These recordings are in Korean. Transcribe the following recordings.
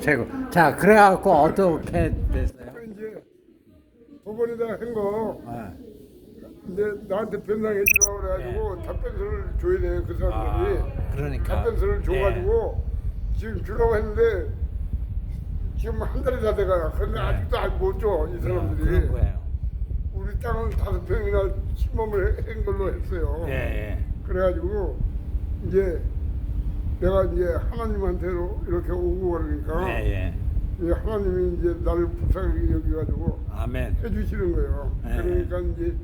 최고. 자, 그래갖고 어떻게 됐어요? 이제 법원에다 한거 아, 이제 나한테 변상해 주라고 그래가지고 답변서를 줘야 돼요 그 사람들이 아, 그러니까. 답변서를 줘가지고 지금 주라고 했는데 지금 한 달이 다 돼가 근데 아직도 안못줘이 네, 사람들이 그런 거예요. 우리 땅을 다섯 평이나 침범을 한 걸로 했어요 예, 예. 그래가지고 이제 내가 이제 하나님한테로 이렇게 오고 그러니까 예, 예. 이 하나님이 이제 나를 불쌍하게 여기가지고 아멘. 해주시는 거예요. 네. 그러니까 이제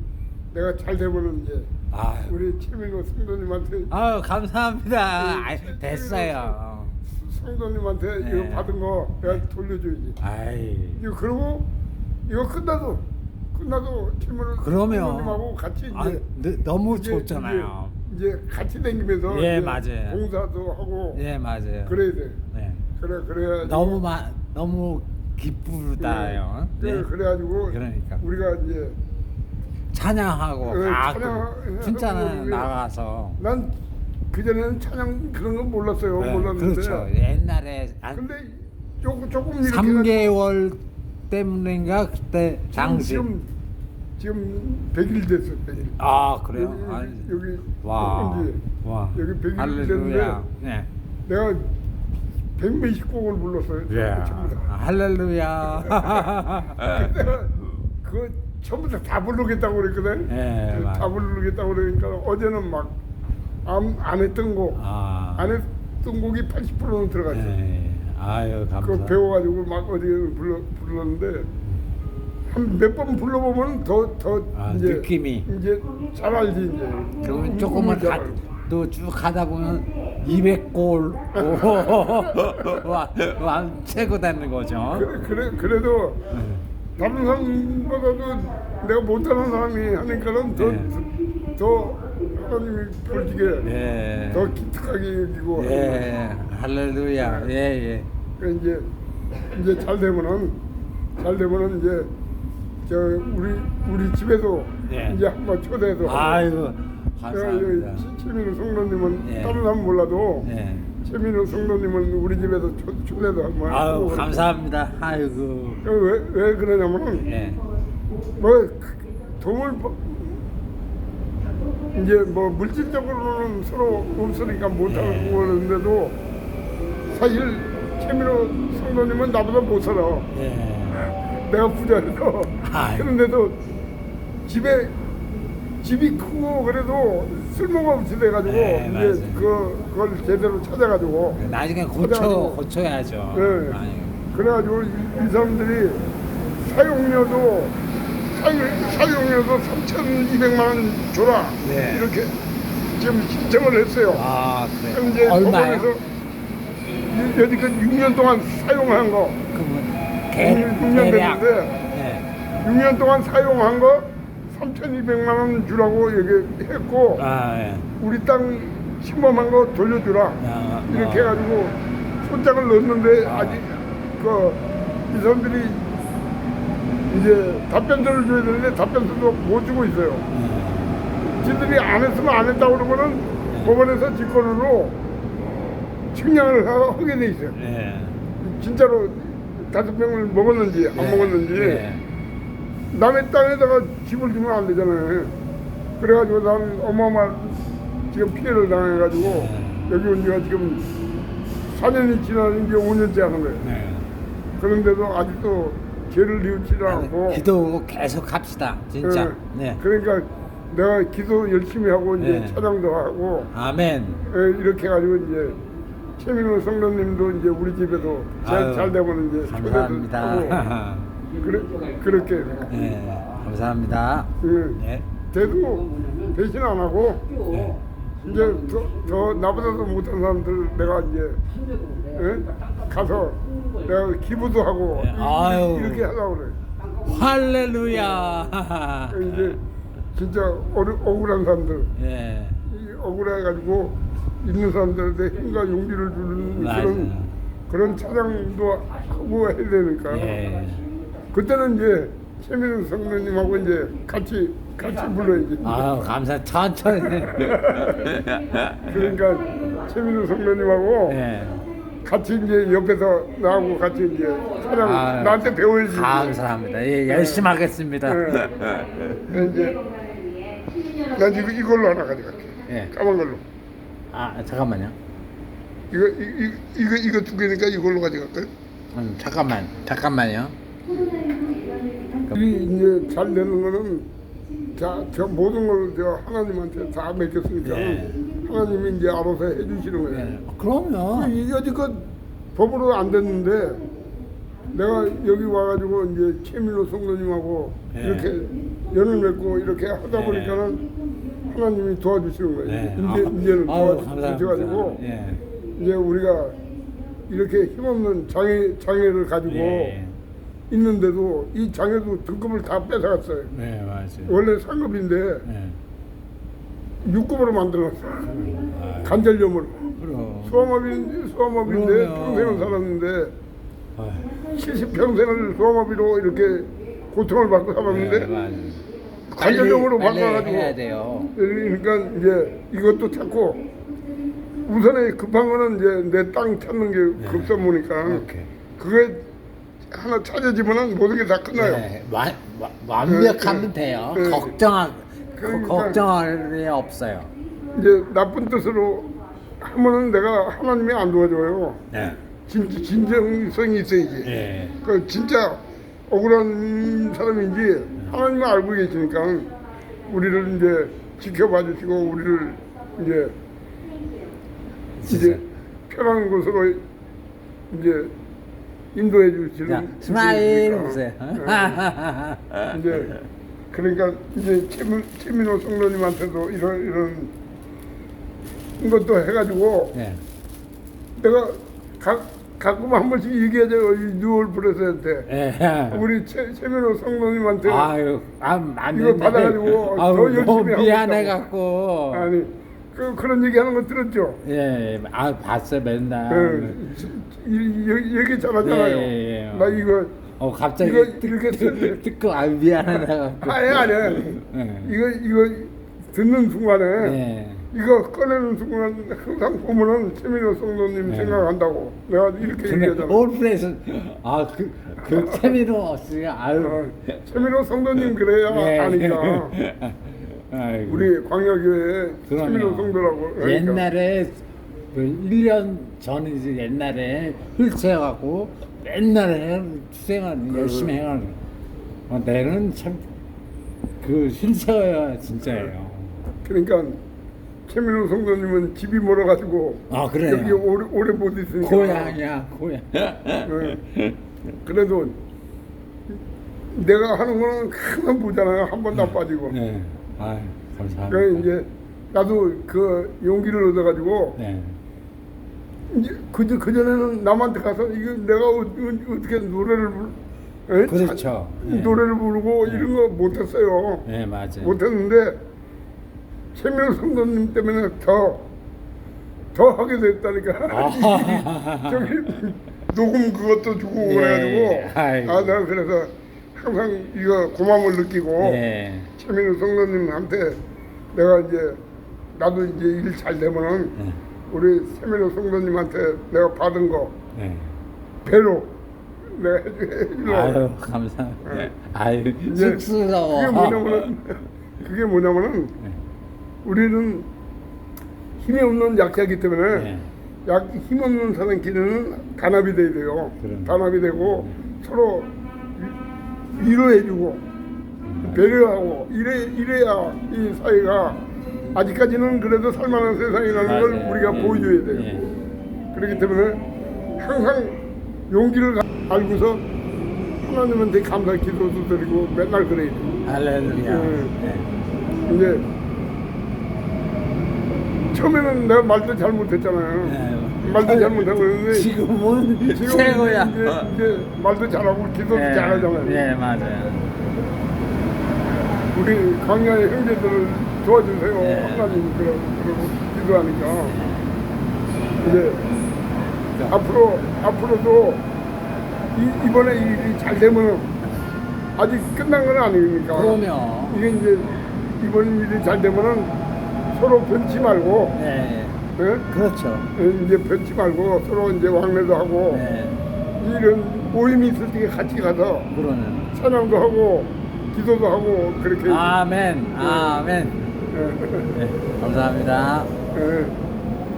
내가 잘 되면은 이제 아, 우리 최민호 성도님한테 아유, 감사합니다. 아이, 됐어요. 성도님한테 네. 이거 받은 거 내가 돌려줘야지. 아이. 이거 그리고 이거 끝나도 끝나도 최민호 그러면 성도님하고 같이 이제 아, 너- 너무 이제- 좋잖아요. 이제, 이제 같이 다니면서 예, 맞아요. 봉사도 하고 예, 맞아요. 그래야 돼. 네. 그래 그래야 너무 마, 너무 기쁘다요. 그래 네. 그래 가지고 그러니까. 우리가 이제 찬양하고 네, 찬양하고 춘자는 그러면 나가서 난 그전에는 찬양 그런 건 몰랐어요. 네, 몰랐는데. 그렇죠. 옛날에 한 근데 조금 조금 이렇게 3개월 때문인가 그때 당시 지금 지금 100일 됐어. 100일. 아 그래요? 여기 아니, 여기 와, 조금지. 와, 여기 100일 할렐루야. 네. 내가 100몇십 곡을 불렀어요. 예. 전부 다. 할렐루야. 내가 그 전부 다, 다 부르겠다고 그랬거든. 예, 그 맞아. 다 부르겠다고 그러니까 어제는 막안 했던 곡, 아, 안 했던 곡이 80%는 들어갔어. 예. 아유 그거 감사. 배워가지고 막 어디 불러 불렀는데 한 몇 번 불러보면 더 더 아, 이제 느낌이. 이제 잘 알지 이제. 그러면 조금만 가. 또쭉 가다 보면 200골 와, 와 최고 되는 거죠. 그래 그래 그래도 다른 사람보다도 내가 못하는 사람이 하니까는 더 네. 더 하나님이 보시게 예. 더 기특하게 여기고 예. 할렐루야. 예, 예. 그 이제 이제 잘 되면은 잘 되면은 이제 저 우리 우리 집에도 예. 이제 한번 초대해서 아이고 감사합니다. 최민우 성도님은 예. 다른 사람 몰라도 예. 최민우 성도님은 우리 집에도 초, 초대도 한번 아유 하고 감사합니다. 아이고. 왜, 왜 그러냐면은 예. 뭐 돈을 버- 이제 뭐 물질적으로는 서로 없으니까 못하고 예. 그러는데도 사실 최민호 성도님은 나보다 못 살아. 예. 내가 부자라서 아유. 그런데도 집에 집이 크고 그래도 쓸모가 없이 돼가지고 네, 맞아요. 이제 그 그걸 제대로 찾아가지고 나중에 고쳐 찾아가지고 고쳐야죠. 네. 아유. 그래가지고 이, 이 사람들이 사용료도 사용, 사용료도 3,200만 원 줘라 네. 이렇게 지금 신청을 했어요. 아 그럼 그래. 얼마요? 법원에서 이- 여지껏 6년 동안 사용한 거 그러면 개, 6년 대략. 됐는데 예. 6년 동안 사용한 거 3,200만 원 주라고 얘기했고 아 예. 우리 땅 침범한 거 돌려주라 야, 이렇게 어. 해가지고 손장을 넣었는데 아직 그이 사람들이 이제 답변서를 줘야 되는데 답변서도 못 주고 있어요. 예. 지들이 안 했으면 안 했다고 그러면은 법원에서 직권으로 측량을 하- 하게 돼 있어요. 예. 진짜로 다섯 병을 먹었는지 안 예. 먹었는지 예. 남의 땅에다가 집을 주면 안 되잖아요. 그래가지고 난 어마어마한 지금 피해를 당해가지고 네. 여기 온 지가 지금 4년이 지나는 이제 5년째 하는 거예요. 네. 그런데도 아직도 죄를 뉘우치지 않고 기도 계속 합시다. 진짜. 예, 네. 그러니까 내가 기도 열심히 하고 이제 네. 찬양도 하고 아멘. 예, 이렇게 해가지고 이제 최민호 성도님도 이제 우리 집에도 잘, 아유, 잘 되면 이제 초대도 감사합니다. 그래, 그렇게 네. 감사합니다. 예. 네. 대도 대신 안 하고 네. 이제 더, 더 나보다도 못한 사람들 내가 이제 예? 가서 내가 기부도 하고 네, 아유. 이렇게 하려고 그래. 할렐루야. 이제 진짜 어려, 억울한 사람들 예. 이 억울해가지고 있는 사람들한테 힘과 용기를 주는 맞아요. 그런 그런 차장도 하고 해야 되니까 예. 그때는 이제 최민우 성도님하고 이제 같이 같이 불러야지. 아유 감사 천천히. 그러니까 최민우 성도님하고 예. 같이 이제 옆에서 나하고 같이 이제 사람 아유, 나한테 배워야지. 감사합니다. 예, 열심히 하겠습니다. 네. 네, 이제 난 이거 이걸로 하나 가져갈게. 예. 까만 걸로. 아 잠깐만요. 이거 이, 이, 이거 이거 두 개니까 이걸로 가져갈까요? 음, 잠깐만, 잠깐만요. 이 이제 잘 되는 거는 자, 저 모든 걸 제가 하나님한테 다 맡겼으니까 네. 하나님이 이제 알아서 해주시는 거예요. 예, 그럼요. 이 여지껏 법으로 안 됐는데 내가 여기 와가지고 이제 최민호 성도님하고 네. 이렇게 연을 맺고 이렇게 하다 네. 보니까는 하나님이 도와주시는 거예요. 네. 이제 아, 이제는 아유, 도와주셔가지고 예. 이제 우리가 이렇게 힘없는 장애 장애를 가지고 예. 있는데도 이 장애도 등급을 다 뺏어갔어요. 네, 맞아요. 원래 상급인데 예. 6급으로 만들었어. 아유, 관절염으로. 그럼. 수험업인 수험업인데. 평생을 살았는데 아유, 70평생을 수험업이로 이렇게 고통을 받고 예, 살았는데 맞아요. 관절염으로 빨리- 바꿔가지고 해야 돼요. 그러니까 이제 이것도 찾고 우선에 급한 거는 이제 내 땅 찾는 게 네. 급선무니까 오케이. 그게 하나 찾아지면은 모든 게 다 끝나요. 네, 완, 와- 완벽하면 네, 돼요. 네. 걱정할 그러니까- 걱정할 일 없어요. 이제 나쁜 뜻으로 하면은 내가 하나님이 안 도와줘요. 네. 진, 진정성이 있어야지. 예. 그 진짜 억울한 사람인지 하나님이 알고 계시니까 우리를 이제 지켜봐 주시고 우리를 이제 이제 편한 곳으로 이제 인도해 주시는 자, 스마일. 보세요. 네. 이제 그러니까 이제 최민, 최민호 성도님한테도 이런 이런 것도 해가지고 네. 내가 가, 가끔 한 번씩 얘기하죠 이 뉴얼 프레스한테 예. 우리 최, 최민호 성도님한테 아유, 아, 안 이거. 받아가지고 더 아유, 열심히 너무 하고 미안해 있다고. 갖고. 아니 그, 그런 얘기하는 거 들었죠? 예, 아 봤어 맨날. 예, 이- 이- 얘기 잘하잖아요. 예, 예, 예. 나 이거 어 갑자기 이거 듣- 이렇게 듣- 듣고 아 미안하다 갖고. 아니 아니 예. 이거 이거 듣는 순간에 예. 이거 꺼내는 순간 항상 보면은 최민호 성도님 네. 생각한다고 내가 이렇게 근데 얘기하잖아. 올프레스 아그 그 채미로 씨가 아유. 어, 최민호 성도님 그래야 예. 아니까 아이고. 우리 광역교회 그럼요. 최민호 성도라고 그러니까. 옛날에 그 1년 전이지 옛날에 휠체어 갖고 맨날 해 투생활 열심히 해가는 어, 내는 참그 휠체어야 진짜예요. 그러니까 최민호 성도님은 집이 멀어가지고 아, 그래요? 여기 오래, 오래 못 있으니까 고향이야 고향. 예. 그래도 내가 하는 거는 항상 보잖아요 한 번도 안 빠지고 네. 아 감사합니다. 그래 이제 나도 그 용기를 얻어가지고 네. 이제 그저 그 전에는 남한테 가서 이거 내가 어, 떻게 노래를 부르, 예? 그렇죠. 자- 네. 노래를 부르고 네. 이런 거 못했어요. 네 맞아요. 못했는데 최명 성도님 때문에 더 더 하게 됐다니까. 아. 저기 녹음 그것도 주고 예, 그래가지고 아이고. 아 내가 그래서 항상 이거 고마움을 느끼고 네. 최민우 성도님한테 내가 이제 나도 이제 일 잘 되면은 네. 우리 최민우 성도님한테 내가 받은 거 네. 배로 내가 해주려 아유 감사합니다. 네. 아유 이제 쑥스러워. 그게 뭐냐면은 그게 뭐냐면은 네. 우리는 힘이 없는 약자이기 때문에 네. 약 힘없는 사람끼리는 단합이 돼야 돼요. 그럼요. 단합이 되고 서로 위- 위로해주고 배려하고 이래 이래야 이 사회가 아직까지는 그래도 살만한 세상이라는 걸 맞아요. 우리가 예. 보여줘야 돼요. 예. 그렇기 때문에 항상 용기를 가- 알고서 하나님한테 감사 기도도 드리고 맨날 그래야 돼요. 할렐루야. 네. 네. 이제 처음에는 내가 말도 잘못했잖아요. 네. 말도 잘못하고 그랬는데 지금은 지금 최고야. 이제, 이제 말도 잘하고 기도도 네. 잘하잖아요. 네 맞아요. 우리 광야의 형제들을 도와주세요. 네. 하나님 그러고, 그러고 기도하니까 이제 앞으로 앞으로도 이, 이번에 일이 잘 되면 아직 끝난 건 아닙니까? 그럼요. 이게 이제 이번 일이 잘 되면은 서로 변치 말고 네. 예? 그렇죠. 예, 이제 변치 말고 서로 이제 왕래도 하고 네. 이런 모임이 있을 때 같이 가서 그러는. 찬양도 하고 기도도 하고 그렇게 아멘. 아멘. 예, 네. 감사합니다. 예.